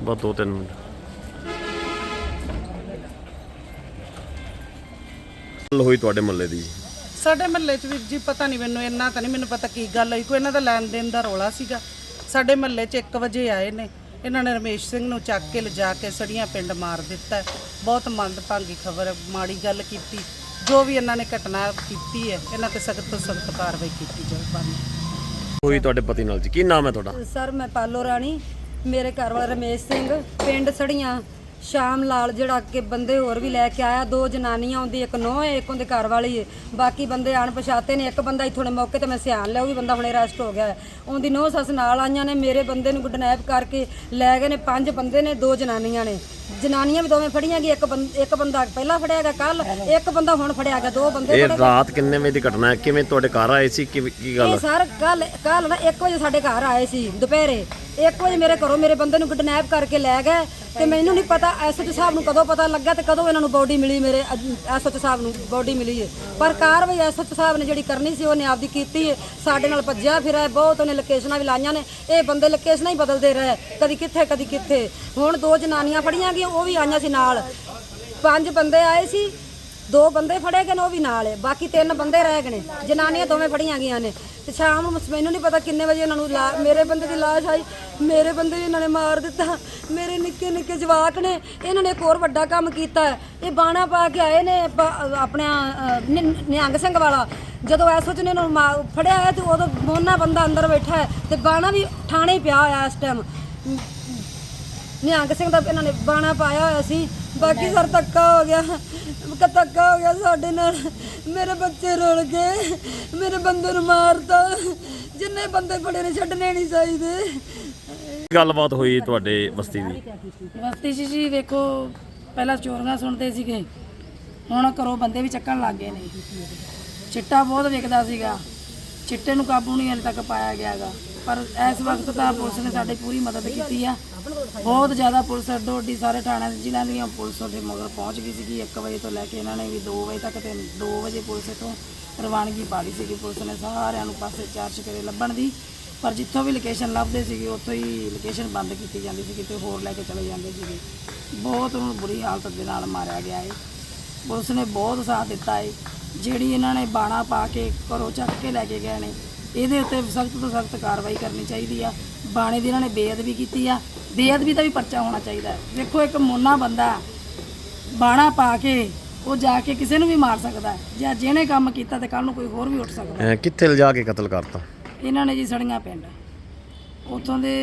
ਬਸ ਦੋ ਤਿੰਨ ਮਿੰਟ। ਗੱਲ ਹੋਈ ਤੁਹਾਡੇ ਮੱਲੇ ਦੀ? ਸਾਡੇ ਮਹੱਲੇ 'ਚ ਵੀ ਜੀ ਪਤਾ ਨਹੀਂ ਮੈਨੂੰ ਇੰਨਾ ਤਾਂ ਨਹੀਂ ਮੈਨੂੰ ਪਤਾ ਕੀ ਗੱਲ ਹੋਈ। ਕੋਈ ਇਹਨਾਂ ਦਾ ਲੈਣ ਦੇਣ ਦਾ ਰੌਲਾ ਸੀਗਾ। ਸਾਡੇ ਮਹੱਲੇ 'ਚ 1 ਵਜੇ ਆਏ ਨੇ। ਇਹਨਾਂ ਨੇ ਰਮੇਸ਼ ਸਿੰਘ ਨੂੰ ਚੱਕ ਕੇ ਲਿਜਾ ਕੇ ਸੜੀਆਂ ਪਿੰਡ ਮਾਰ ਦਿੱਤਾ। ਹੈ। ਬਹੁਤ ਮੰਦਭਾਗੀ ਖਬਰ ਮਾੜੀ ਗੱਲ ਕੀਤੀ। ਜੋ ਵੀ ਇਹਨਾਂ ਨੇ ਘਟਨਾ ਕੀਤੀ ਹੈ ਇਹਨਾਂ ਤੇ ਸਖਤ ਤੋਂ ਸਖਤ ਕਾਰਵਾਈ ਕੀਤੀ ਜਾਵੇ ਹੋਈ ਤੁਹਾਡੇ ਪਤੀ ਨਾਲ ਜੀ। ਕੀ ਨਾਮ ਹੈ ਤੁਹਾਡਾ? ਸਰ ਮੈਂ ਪਾਲੋ ਰਾਣੀ। ਮੇਰੇ ਘਰ ਵਾਲਾ ਰਮੇਸ਼ ਸਿੰਘ ਪਿੰਡ ਸੜੀਆਂ ਸ਼ਾਮ ਲਾਲ ਜਿਹੜਾ ਅੱਗੇ ਬੰਦੇ ਹੋਰ ਵੀ ਲੈ ਕੇ ਆਇਆ ਦੋ ਜਨਾਨੀਆਂ ਆਉਂਦੀ ਇੱਕ ਨੋਹ ਹੈ ਇੱਕ ਉਹਦੇ ਘਰ ਵਾਲੀ ਹੈ। ਬਾਕੀ ਬੰਦੇ ਅਣਪਛਾਤੇ ਨੇ ਇੱਕ ਬੰਦਾ ਇੱਥੋਂ ਦੇ ਮੌਕੇ ਤੇ ਮੈਂ ਸਿਆਣ ਲਿਆ ਉਹ ਵੀ ਬੰਦਾ ਹੁਣੇ ਅਰੈਸਟ ਹੋ ਗਿਆ ਹੈ। ਉਹਦੀ ਨੋਹ ਸੱਸ ਨਾਲ ਆਈਆਂ ਨੇ ਮੇਰੇ ਬੰਦੇ ਨੂੰ ਗੁੱਡਨੈਪ ਕਰਕੇ ਲੈ ਗਏ ਨੇ ਪੰਜ ਬੰਦੇ ਨੇ ਦੋ ਜਨਾਨੀਆਂ ਨੇ। ਜਨਾਨੀਆਂ ਵੀ ਦੋਵੇਂ ਫੜੀਆਂ ਗਈ ਇੱਕ ਬੰਦ- ਇੱਕ ਬੰਦਾ ਪਹਿਲਾਂ ਫੜਿਆ ਗਿਆ ਕੱਲ ਇੱਕ ਬੰਦਾ ਹੁਣ ਫੜਿਆ ਗਿਆ ਦੋ ਬੰਦੇ ਇਹ ਫੜੇ ਗਏ। ਰਾਤ ਕਿੰਨੇ ਵਜੇ ਦੀ ਘਟਨਾ ਹੈ? ਕਿਵੇਂ ਤੁਹਾਡੇ ਘਰ ਆਏ ਸੀ? ਕੀ ਕੀ ਗੱਲ ਇਹ ਸਰ ਕੱਲ ਕੱਲ ਨਾ 1 ਵਜੇ ਸਾਡੇ ਘਰ ਆਏ ਸੀ ਦੁਪਹਿਰੇ। 1 ਵਜੇ ਮੇਰੇ ਘਰੋਂ ਮੇਰੇ ਬੰਦੇ ਨੂੰ ਕਿਡਨੈਪ ਕਰਕੇ ਲੈ ਗਏ ਤੇ ਮੈਨੂੰ ਨਹੀਂ ਪਤਾ ਐਸਐਚ ਸਾਹਿਬ ਨੂੰ ਕਦੋਂ ਪਤਾ ਲੱਗਾ ਤੇ ਕਦੋਂ ਇਹਨਾਂ ਨੂੰ ਬੋਡੀ ਮਿਲੀ ਮੇਰੇ ਐਸਐਚ ਸਾਹਿਬ ਨੂੰ ਬੋਡੀ ਮਿਲੀ ਹੈ ਪਰ ਕਾਰਵਾਈ ਐਸਐਚ ਸਾਹਿਬ ਨੇ ਜਿਹੜੀ ਕਰਨੀ ਸੀ, ਉਹਨੇ ਆਪਦੀ ਕੀਤੀ ਹੈ ਸਾਡੇ ਨਾਲ ਭੱਜਿਆ ਫਿਰਿਆ ਬਹੁਤ ਉਹਨੇ ਲੋਕੇਸ਼ਨਾਂ ਵੀ ਲਾਈਆਂ ਨੇ। ਇਹ ਬੰਦੇ ਲੋਕੇਸ਼ਨਾਂ ਹੀ ਬਦਲਦੇ ਰਹੇ, ਕਦੀ ਕਿੱਥੇ ਕਦੀ ਕਿੱਥੇ। ਹੁਣ ਦੋ ਜਨਾਨੀਆਂ ਫੜੀਆਂ ਗਈਆਂ, ਉਹ ਵੀ ਆਈਆਂ ਸੀ ਨਾਲ। ਪੰਜ ਬੰਦੇ ਆਏ ਸੀ ਦੋ ਬੰਦੇ ਫੜੇ ਗਏ ਨੇ ਉਹ ਵੀ ਨਾਲ ਹੈ। ਬਾਕੀ ਤਿੰਨ ਬੰਦੇ ਰਹਿ ਗਏ ਨੇ। ਜਨਾਨੀਆਂ ਦੋਵੇਂ ਫੜੀਆਂ ਗਈਆਂ ਨੇ। ਤੇ ਸ਼ਾਮ ਨੂੰ ਮੈਨੂੰ ਨਹੀਂ ਪਤਾ ਕਿੰਨੇ ਵਜੇ ਇਹਨਾਂ ਨੂੰ ਲਾ- ਮੇਰੇ ਬੰਦੇ ਦੀ ਲਾਸ਼ ਆਈ ਮੇਰੇ ਬੰਦੇ ਵੀ ਇਹਨਾਂ ਨੇ ਮਾਰ ਦਿੱਤਾ। ਮੇਰੇ ਨਿੱਕੇ ਨਿੱਕੇ ਜਵਾਕ ਨੇ ਇਹਨਾਂ ਨੇ ਇੱਕ ਹੋਰ ਵੱਡਾ ਕੰਮ ਕੀਤਾ ਹੈ। ਇਹ ਬਾਣਾ ਪਾ ਕੇ ਆਏ ਨੇ ਪ- ਆਪਣਾ ਅ, ਨਿ- ਨਿਹੰਗ ਸਿੰਘ ਵਾਲਾ। ਜਦੋਂ ਐਸੋ ਚ ਨੇ ਇਹਨਾਂ ਨੂੰ ਮਾ- ਫੜਿਆ ਹੈ ਤੇ ਉਦੋਂ ਮੋਨਾ ਬੰਦਾ ਅੰਦਰ ਬੈਠਾ ਹੈ ਤੇ ਬਾਣਾ ਵੀ ਥਾਣੇ ਪਿਆ ਹੋਇਆ ਇਸ ਟਾਈਮ ਨਿਹੰਗ ਸਿੰਘ ਦਾ ਇਹਨਾਂ ਨੇ ਬਾਣਾ ਪਾਇਆ ਹੋਇਆ ਸੀ। ਬਾਕੀ ਸਰ ਧੱਕਾ ਹੋ ਗਿਆ। ਕ ਧੱਕਾ ਹੋ ਗਿਆ ਸਾਡੇ ਨਾਲ। ਮੇਰੇ ਬੱਚੇ ਰੁਲ ਗਏ। ਮੇਰੇ ਬੰਦੇ ਨੂੰ ਮਾਰਤਾ। ਜਿੰਨੇ ਬੰਦੇ ਫੜੇ ਨੇ ਛੱਡਣੇ ਨਹੀਂ ਚਾਹੀਦੇ। ਗੱਲਬਾਤ ਹੋਈ ਤੁਹਾਡੇ ਬਸਤੀ ਦੀ? ਬਸਤੀ 'ਚ ਜੀ ਵੇਖੋ ਪਹਿਲਾਂ ਚੋਰੀਆਂ ਸੁਣਦੇ ਸੀਗੇ। ਹੁਣ ਘਰੋਂ ਬੰਦੇ ਵੀ ਚੱਕਣ ਲੱਗ ਗਏ ਨੇ। ਚਿੱਟਾ ਬਹੁਤ ਵਿਕਦਾ ਸੀਗਾ। ਚਿੱਟੇ ਨੂੰ ਕਾਬੂ ਨਹੀਂ ਹਲੇ ਤੱਕ ਪਾਇਆ ਗਿਆਗਾ। ਪਰ ਇਸ ਵਕਤ ਤਾਂ ਪੁਲਿਸ ਨੇ ਸਾਡੀ ਪੂਰੀ ਮਦਦ ਕੀਤੀ ਆ। ਬਹੁਤ ਜ਼ਿਆਦਾ ਪੁਲਿਸ ਅੱਡੋ ਅੱਡੀ ਸਾਰੇ ਥਾਣਿਆਂ ਦੇ ਜ਼ਿਲ੍ਹਿਆਂ ਦੀਆਂ ਪੁਲਿਸ ਉਹਦੇ ਮਗਰ ਪਹੁੰਚ ਗਈ ਸੀਗੀ। 1 ਵਜੇ ਤੋਂ ਲੈ ਕੇ ਇਹਨਾਂ ਨੇ ਵੀ 2 ਵਜੇ ਤੱਕ ਤੇ 2 ਵਜੇ ਪੁਲਿਸ ਇੱਥੋਂ ਰਵਾਨਗੀ ਪਾ ਲਈ ਸੀਗੀ। ਪੁਲਿਸ ਨੇ ਸਾਰਿਆਂ ਨੂੰ ਪਾਸੇ ਚਾਰ ਚਕਰੇ ਲੱਭਣ ਦੀ, ਪਰ ਜਿੱਥੋਂ ਵੀ ਲੋਕੇਸ਼ਨ ਲੱਭਦੇ ਸੀਗੇ, ਉੱਥੋਂ ਹੀ ਲੋਕੇਸ਼ਨ ਬੰਦ ਕੀਤੀ ਜਾਂਦੀ ਸੀ ਕਿਤੇ ਹੋਰ ਲੈ ਕੇ ਚਲੇ ਜਾਂਦੇ ਸੀਗੇ। ਬਹੁਤ ਉਹਨੂੰ ਬੁਰੀ ਹਾਲਤ ਦੇ ਨਾਲ ਮਾਰਿਆ ਗਿਆ ਹੈ ਪੁਲਿਸ ਨੇ ਬਹੁਤ ਸਾਥ ਦਿੱਤਾ ਹੈ ਜਿਹੜੀ ਇਹਨਾਂ ਨੇ ਬਾਣਾ ਪਾ ਕੇ ਘਰੋਂ ਚੱਕ ਕੇ ਲੈ ਕੇ ਗਏ ਨੇ, ਇਹਦੇ ਉੱਤੇ ਸਖਤ ਤੋਂ ਸਖਤ ਕਾਰਵਾਈ ਕਰਨੀ ਚਾਹੀਦੀ ਆ। ਬਾਣੇ ਦੀ ਇਹਨਾਂ ਨੇ ਬੇਅਦਬੀ ਕੀਤੀ ਆ। ਬੇਅਦਬੀ ਦਾ ਵੀ ਪਰਚਾ ਹੋਣਾ ਚਾਹੀਦਾ। ਵੇਖੋ ਇੱਕ ਮੋਨਾ ਬੰਦਾ ਬਾਣਾ ਪਾ ਕੇ ਉਹ ਜਾ ਕੇ ਕਿਸੇ ਨੂੰ ਵੀ ਮਾਰ ਸਕਦਾ। ਜਾਂ ਜਿਹਨੇ ਕੰਮ ਕੀਤਾ ਤੇ ਕੱਲ ਨੂੰ ਕੋਈ ਹੋਰ ਵੀ ਉੱਠ ਸਕਦਾ। ਅਹ ਕਿੱਥੇ ਲਿਜਾ ਕੇ ਕਤਲ ਕਰਤਾ ਇਹਨਾਂ ਨੇ ਜੀ ਸੜੀਆਂ ਪਿੰਡ ਉਥੋਂ ਦੇ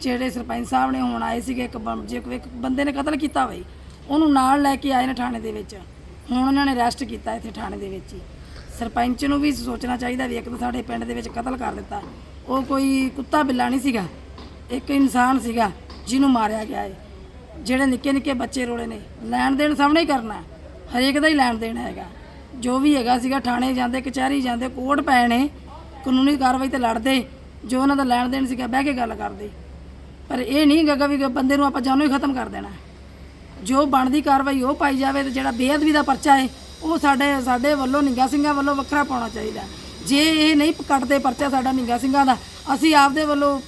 ਜਿਹੜੇ ਸਰਪੰਚ ਸਾਹਿਬ ਨੇ ਹੁਣ ਆਏ ਸੀਗੇ ਇੱਕ ਬੰ- ਜੇ ਕੋਈ ਇੱਕ ਬੰਦੇ ਨੇ ਕਤਲ ਕੀਤਾ ਬਈ ਉਹਨੂੰ ਨਾਲ ਲੈ ਕੇ ਆਏ ਨੇ ਥਾਣੇ ਦੇ ਵਿੱਚ ਹੁਣ ਉਹਨਾਂ ਨੇ ਅਰੈਸਟ ਕੀਤਾ ਇੱਥੇ ਥਾਣੇ ਦੇ ਵਿੱਚ ਹੀ ਸਰਪੰਚ ਨੂੰ ਵੀ ਸੋਚਣਾ ਚਾਹੀਦਾ ਵੀ ਇੱਕ ਤਾਂ ਸਾਡੇ ਪਿੰਡ ਦੇ ਵਿੱਚ ਕਤਲ ਕਰ ਦਿੱਤਾ ਉਹ ਕੋਈ ਕੁੱਤਾ ਬਿੱਲਾ ਨਹੀਂ ਸੀਗਾ ਇੱਕ ਇਨਸਾਨ ਸੀਗਾ ਜਿਹਨੂੰ ਮਾਰਿਆ ਗਿਆ ਹੈ ਜਿਹੜੇ ਨਿੱਕੇ ਨਿੱਕੇ ਬੱਚੇ ਰੋਲੇ ਨੇ, ਲੈਣ ਦੇਣ ਸਾਹਮਣੇ ਹੀ ਕਰਨਾ। ਹਰੇਕ ਦਾ ਹੀ ਲੈਣ ਦੇਣ ਹੈਗਾ। ਜੋ ਵੀ ਹੈਗਾ ਸੀਗਾ, ਥਾਣੇ ਜਾਂਦੇ, ਕਚਹਿਰੀ ਜਾਂਦੇ, ਕੋਰਟ ਪਏ ਨੇ, ਕਾਨੂੰਨੀ ਕਾਰਵਾਈ ਤੇ ਲੜਦੇ, ਜੋ ਉਹਨਾਂ ਦਾ ਲੈਣ ਦੇਣ ਸੀਗਾ, ਬਹਿ ਕੇ ਗੱਲ ਕਰਦੇ। ਪਰ ਇਹ ਨਹੀਂ ਹੈਗਾ ਵੀ ਬੰਦੇ ਨੂੰ ਆਪਾਂ ਜਾਨੋਂ ਹੀ ਖਤਮ ਕਰ ਦੇਣਾ। ਜੋ ਬਣਦੀ ਕਾਰਵਾਈ ਉਹ ਪਾਈ ਜਾਵੇ ਤੇ ਜਿਹੜਾ ਬੇਅਦਬੀ ਦਾ ਪਰਚਾ ਹੈ ਉਹ ਸਾਡੇ ਸਾਡੇ ਵੱਲੋਂ ਨਿੰਗਾ ਸਿੰਘਾਂ ਵੱਲੋਂ ਵੱਖਰਾ ਪਾਉਣਾ ਚਾਹੀਦਾ। ਜੇ ਇਹ ਨਹੀਂ ਕੱਟਦੇ ਪਰਚਾ ਸਾਡਾ ਨਿੰਗਾ ਸਿੰਘਾਂ ਦਾ, ਅਸੀਂ ਆਪਦੇ ਵੱਲੋਂ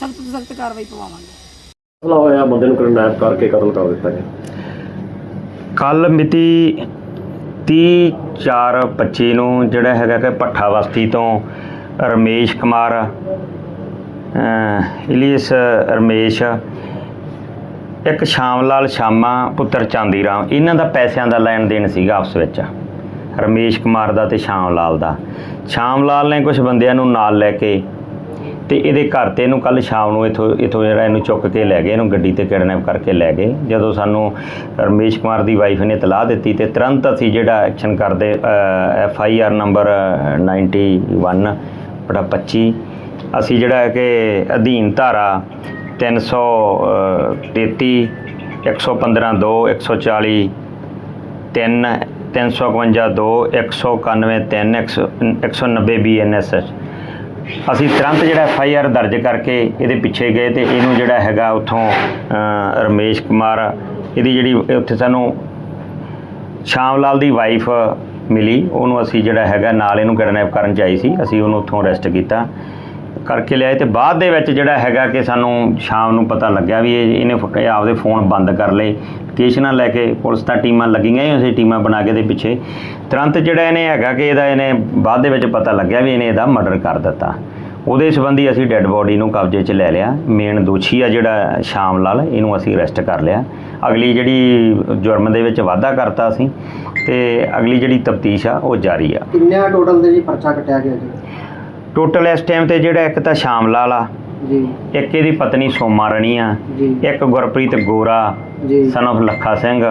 ਸਖਤ ਤੋਂ ਸਖਤ ਕਾਰਵਾਈ ਪਵਾਵਾਂਗੇ। ਹਮਲਾ ਹੋਇਆ ਬੰਦੇ ਨੂੰ ਕਿਡਨੈਪ ਕਰਕੇ ਕਤਲ ਕਰ ਦਿੱਤਾ ਗਿਆ। ਕੱਲ ਮਿਤੀ 30 4 25 ਨੂੰ ਜਿਹੜਾ ਹੈਗਾ ਕਿ ਭੱਠਾ ਬਸਤੀ ਤੋਂ ਰਮੇਸ਼ ਕੁਮਾਰ, ਅਹ ਇਲੀਸ ਰਮੇਸ਼, ਇੱਕ ਸ਼ਾਮ ਲਾਲ ਸ਼ਾਮਾ, ਪੁੱਤਰ ਚਾਂਦੀ ਰਾਮ ਇਹਨਾਂ ਦਾ ਪੈਸਿਆਂ ਦਾ ਲੈਣ ਦੇਣ ਸੀਗਾ ਆਪਸ ਵਿੱਚ। ਰਮੇਸ਼ ਕੁਮਾਰ ਦਾ ਤੇ ਸ਼ਾਮ ਲਾਲ ਦਾ। ਸ਼ਾਮ ਲਾਲ ਨੇ ਕੁਝ ਬੰਦਿਆਂ ਨੂੰ ਨਾਲ ਲੈ ਕੇ ਤੇ ਇਹਦੇ ਘਰ ਤੇ ਇਹਨੂੰ ਕੱਲ ਸ਼ਾਮ ਨੂੰ ਇਥੋਂ ਇਥੋਂ ਜਿਹੜਾ ਇਹਨੂੰ ਚੁੱਕ ਕੇ ਲੈ ਗਏ, ਇਹਨੂੰ ਗੱਡੀ ਤੇ ਕਿਡਨੈਪ ਕਰਕੇ ਲੈ ਗਏ। ਜਦੋਂ ਸਾਨੂੰ ਰਮੇਸ਼ ਕੁਮਾਰ ਦੀ ਵਾਈਫ ਨੇ ਤਲਾਹ ਦਿੱਤੀ ਤੇ ਤੁਰੰਤ ਅਸੀਂ ਜਿਹੜਾ ਐਕਸ਼ਨ ਕਰਦੇ ਐਫ ਆਈ ਆਰ ਨੰਬਰ 91 ਬੜਾ 25 ਅਸੀਂ ਜਿਹੜਾ ਹੈ ਕਿ ਅਧੀਨ ਧਾਰਾ 333 115 2 140 3 352 2 191 3 190 ਬੀਐਨਐਸ ਅਸੀਂ ਤੁਰੰਤ ਜਿਹੜਾ ਐਫ ਆਈ ਆਰ ਦਰਜ ਕਰਕੇ ਇਹਦੇ ਪਿੱਛੇ ਗਏ ਤੇ ਇਹਨੂੰ ਜਿਹੜਾ ਹੈਗਾ ਉੱਥੋਂ ਰਮੇਸ਼ ਕੁਮਾਰ, ਇਹਦੀ ਜਿਹੜੀ ਉੱਥੇ ਸਾਨੂੰ ਸ਼ਾਮ ਲਾਲ ਦੀ ਵਾਈਫ ਮਿਲੀ। ਉਹਨੂੰ ਅਸੀਂ ਜਿਹੜਾ ਹੈਗਾ ਨਾਲ ਇਹਨੂੰ ਕਿਡਨੈਪ ਕਰਨ ਚ ਆਈ ਸੀ। ਅਸੀਂ ਉਹਨੂੰ ਉੱਥੋਂ ਅਰੈਸਟ ਕੀਤਾ। ਕਰਕੇ ਲਿਆਏ ਤੇ ਬਾਅਦ ਦੇ ਵਿੱਚ ਜਿਹੜਾ ਹੈਗਾ ਕਿ ਸਾਨੂੰ ਸ਼ਾਮ ਨੂੰ ਪਤਾ ਲੱਗਿਆ ਵੀ ਇਹ ਇਹਨੇ ਫ- ਇਹ ਆਪਦੇ ਫੋਨ ਬੰਦ ਕਰ ਲਏ। ਲੋਕੇਸ਼ਨਾਂ ਲੈ ਕੇ ਪੁਲਿਸ ਤਾਂ ਟੀਮਾਂ ਲੱਗੀਆਂ ਹੀ, ਅਸੀਂ ਟੀਮਾਂ ਬਣਾ ਕੇ ਦੇ ਪਿੱਛੇ। ਤੁਰੰਤ ਜਿਹੜਾ ਇਹਨੇ ਹੈਗਾ ਕਿ ਇਹਦਾ ਇਹਨੇ ਬਾਅਦ ਦੇ ਵਿੱਚ ਪਤਾ ਲੱਗਿਆ ਵੀ ਇਹਨੇ ਇਹਦਾ ਮਰਡਰ ਕਰ ਦਿੱਤਾ। ਉਹਦੇ ਸੰਬੰਧੀ ਅਸੀਂ ਡੈੱਡ ਬੋਡੀ ਨੂੰ ਕਬਜ਼ੇ 'ਚ ਲੈ ਲਿਆ। ਮੇਨ ਦੋਸ਼ੀ ਆ ਜਿਹੜਾ ਸ਼ਾਮ ਲਾਲ, ਇਹਨੂੰ ਅਸੀਂ ਅਰੈਸਟ ਕਰ ਲਿਆ। ਅਗਲੀ ਜਿਹੜੀ ਜੁਰਮ ਦੇ ਵਿੱਚ ਵਾਧਾ ਕਰਤਾ ਅਸੀਂ ਤੇ ਅਗਲੀ ਜਿਹੜੀ ਤਫਤੀਸ਼ ਆ, ਉਹ ਜਾਰੀ ਆ। ਕਿੰਨਾ ਟੋਟਲ ਦੇ ਜੀ ਪਰਚਾ ਕੱਟਿਆ ਗਿਆ ਜੀ? ਟੋਟਲ ਇਸ ਟਾਈਮ ਤੇ ਜਿਹੜਾ ਇੱਕ ਤਾਂ ਸ਼ਾਮ ਲਾਲ ਆ ਜੀ। ਇੱਕ ਇਹਦੀ ਪਤਨੀ ਸੋਮਾ ਰਣੀ ਆ ਜੀ। ਇੱਕ ਗੁਰਪ੍ਰੀਤ ਗੋਰਾ ਜੀ। ਸਨ of ਲੱਖਾ ਸਿੰਘ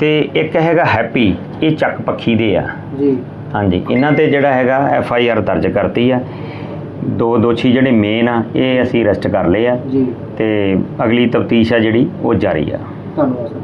ਤੇ ਇੱਕ ਹੈਗਾ ਹੈਪੀ ਇਹ ਚੱਕ ਪੱਖੀ ਦੇ ਆ। ਜੀ। ਹਾਂਜੀ ਇਹਨਾਂ ਤੇ ਜਿਹੜਾ ਹੈਗਾ ਐਫ ਆਈ ਆਰ ਦਰਜ ਕਰਤੀ ਆ। ਦੋ ਦੋਸ਼ੀ ਜਿਹੜੇ ਮੇਨ ਆ ਇਹ ਅਸੀਂ ਅਰੈਸਟ ਕਰ ਲਏ ਆ। ਜੀ। ਤੇ ਅਗਲੀ ਤਫਤੀਸ਼ ਆ ਜਿਹੜੀ ਉਹ ਜਾਰੀ ਆ। ਧੰਨਵਾਦ ਸਰ।